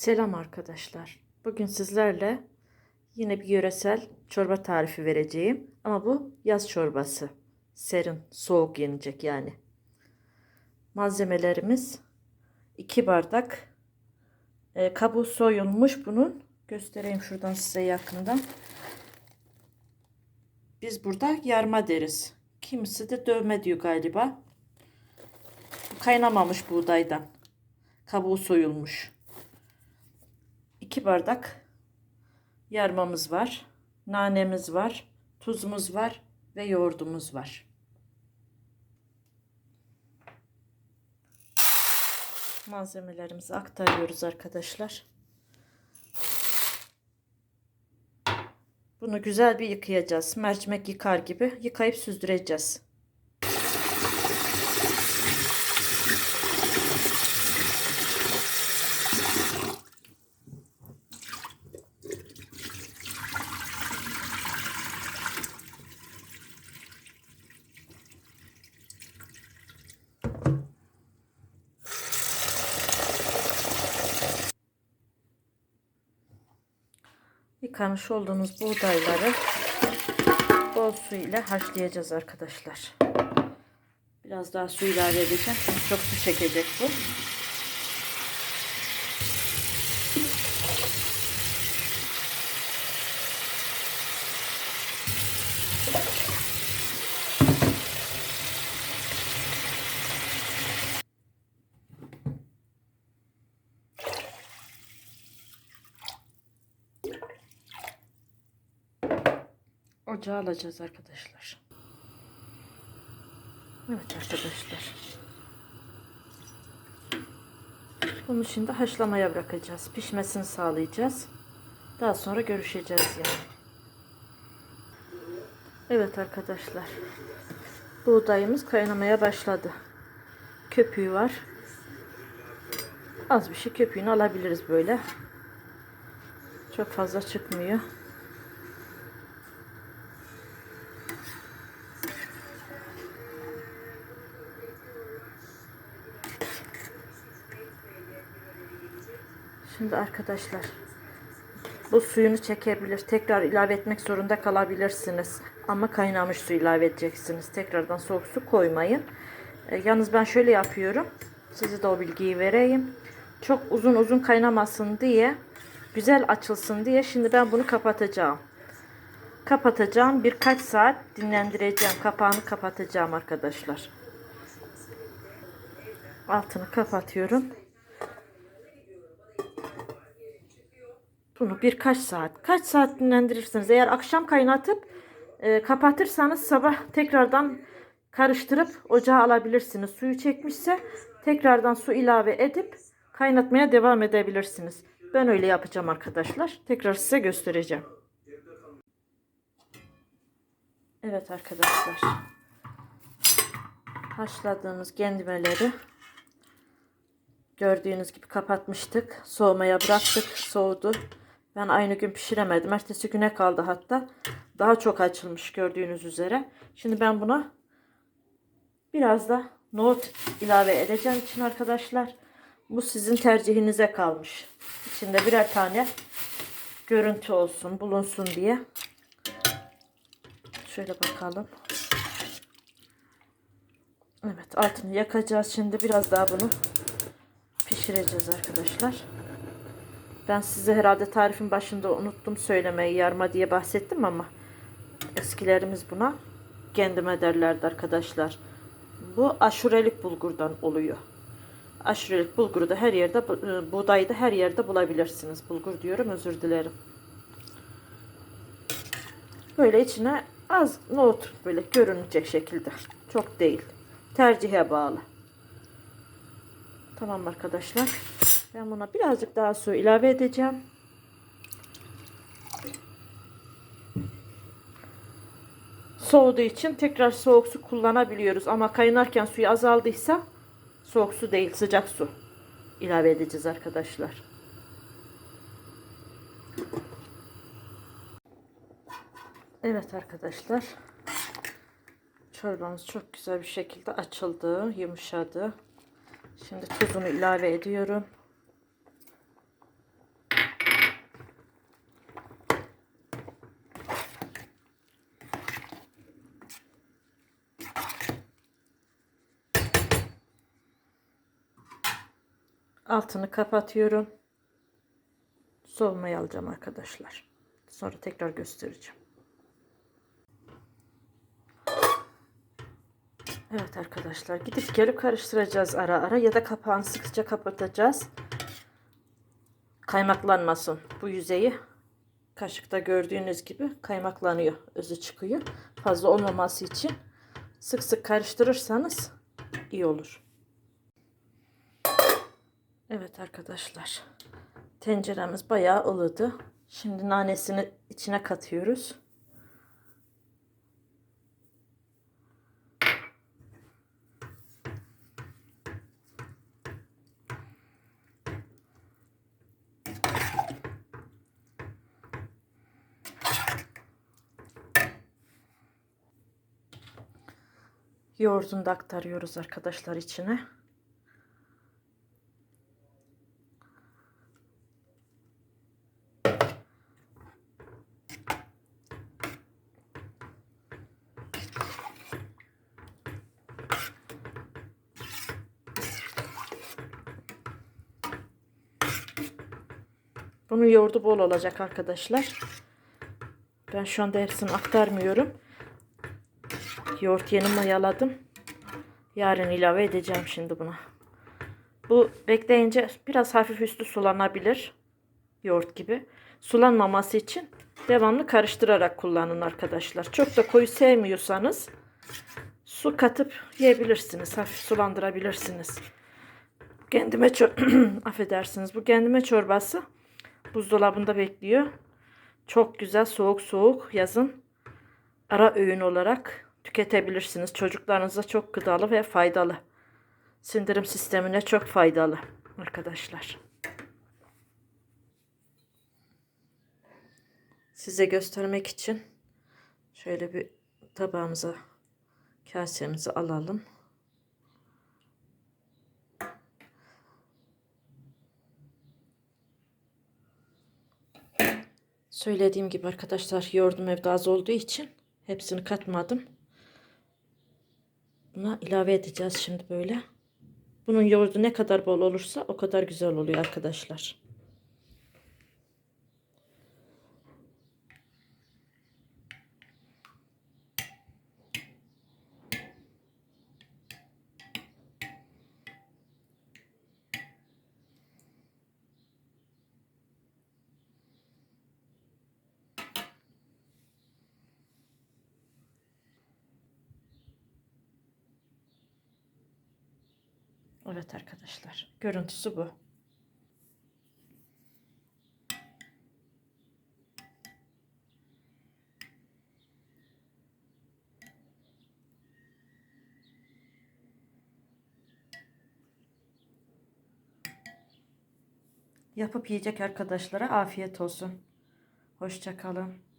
Selam arkadaşlar. Bugün sizlerle yine bir yöresel çorba tarifi vereceğim. Ama bu yaz çorbası. Serin, soğuk yenecek yani. Malzemelerimiz 2 bardak e, kabuğu soyulmuş bunun. Göstereyim şuradan size yakından. Biz burada yarma deriz. Kimisi de dövme diyor galiba. Kaynamamış buğdaydan. Kabuğu soyulmuş. 2 bardak yarmamız var. Nanemiz var. Tuzumuz var ve yoğurdumuz var. Malzemelerimizi aktarıyoruz arkadaşlar. Bunu güzel bir yıkayacağız. Mercimek yıkar gibi yıkayıp süzdüreceğiz. Yıkamış olduğumuz buğdayları bol su ile haşlayacağız arkadaşlar. Biraz daha su ilave edeceğim. Çok su çekecek bu. Ocağa alacağız arkadaşlar. Evet arkadaşlar. Bunu şimdi haşlamaya bırakacağız. Pişmesini sağlayacağız. Daha sonra görüşeceğiz yani. Evet arkadaşlar. Buğdayımız kaynamaya başladı. Köpüğü var. Az bir şey köpüğünü alabiliriz böyle. Çok fazla çıkmıyor. Şimdi arkadaşlar bu suyunu çekebilir. Tekrar ilave etmek zorunda kalabilirsiniz. Ama kaynamış su ilave edeceksiniz. Tekrardan soğuk su koymayın. E, yalnız ben şöyle yapıyorum. Size de o bilgiyi vereyim. Çok uzun uzun kaynamasın diye güzel açılsın diye şimdi ben bunu kapatacağım. Kapatacağım. Birkaç saat dinlendireceğim. Kapağını kapatacağım arkadaşlar. Altını kapatıyorum. Bunu birkaç saat, kaç saat dinlendirirsiniz. Eğer akşam kaynatıp e, kapatırsanız sabah tekrardan karıştırıp ocağa alabilirsiniz. Suyu çekmişse tekrardan su ilave edip kaynatmaya devam edebilirsiniz. Ben öyle yapacağım arkadaşlar. Tekrar size göstereceğim. Evet arkadaşlar. Haşladığımız gendimeleri gördüğünüz gibi kapatmıştık. Soğumaya bıraktık. Soğudu. Ben aynı gün pişiremedim. Ertesi güne kaldı hatta. Daha çok açılmış gördüğünüz üzere. Şimdi ben buna biraz da nohut ilave edeceğim için arkadaşlar. Bu sizin tercihinize kalmış. İçinde birer tane görüntü olsun, bulunsun diye. Şöyle bakalım. Evet altını yakacağız. Şimdi biraz daha bunu pişireceğiz arkadaşlar. Ben size herhalde tarifin başında unuttum söylemeyi yarma diye bahsettim ama eskilerimiz buna kendime derlerdi arkadaşlar. Bu aşurelik bulgurdan oluyor. Aşurelik bulguru da her yerde e, buğdayı da her yerde bulabilirsiniz. Bulgur diyorum özür dilerim. Böyle içine az nohut böyle görünecek şekilde. Çok değil. Tercihe bağlı. Tamam arkadaşlar. Ben buna birazcık daha su ilave edeceğim. Soğuduğu için tekrar soğuk su kullanabiliyoruz. Ama kaynarken suyu azaldıysa soğuk su değil sıcak su ilave edeceğiz arkadaşlar. Evet arkadaşlar. Çorbamız çok güzel bir şekilde açıldı, yumuşadı. Şimdi tuzunu ilave ediyorum. Altını kapatıyorum. Soğumaya alacağım arkadaşlar. Sonra tekrar göstereceğim. Evet arkadaşlar gidip gelip karıştıracağız ara ara ya da kapağını sıkıca kapatacağız. Kaymaklanmasın bu yüzeyi. Kaşıkta gördüğünüz gibi kaymaklanıyor. Özü çıkıyor. Fazla olmaması için sık sık karıştırırsanız iyi olur. Evet arkadaşlar. Tenceremiz bayağı ılıdı. Şimdi nanesini içine katıyoruz. Yoğurdunu da aktarıyoruz arkadaşlar içine. Bunun yoğurdu bol olacak arkadaşlar. Ben şu anda hepsini aktarmıyorum. Yoğurt yeni mayaladım. Yarın ilave edeceğim şimdi buna. Bu bekleyince biraz hafif üstü sulanabilir. Yoğurt gibi. Sulanmaması için devamlı karıştırarak kullanın arkadaşlar. Çok da koyu sevmiyorsanız su katıp yiyebilirsiniz. Hafif sulandırabilirsiniz. Kendime çor affedersiniz. Bu kendime çorbası buzdolabında bekliyor. Çok güzel soğuk soğuk yazın ara öğün olarak tüketebilirsiniz. Çocuklarınıza çok gıdalı ve faydalı. Sindirim sistemine çok faydalı arkadaşlar. Size göstermek için şöyle bir tabağımıza kasemizi alalım. Söylediğim gibi arkadaşlar yoğurdum evde az olduğu için hepsini katmadım. Buna ilave edeceğiz şimdi böyle. Bunun yoğurdu ne kadar bol olursa o kadar güzel oluyor arkadaşlar. Evet arkadaşlar. Görüntüsü bu. Yapıp yiyecek arkadaşlara afiyet olsun. Hoşça kalın.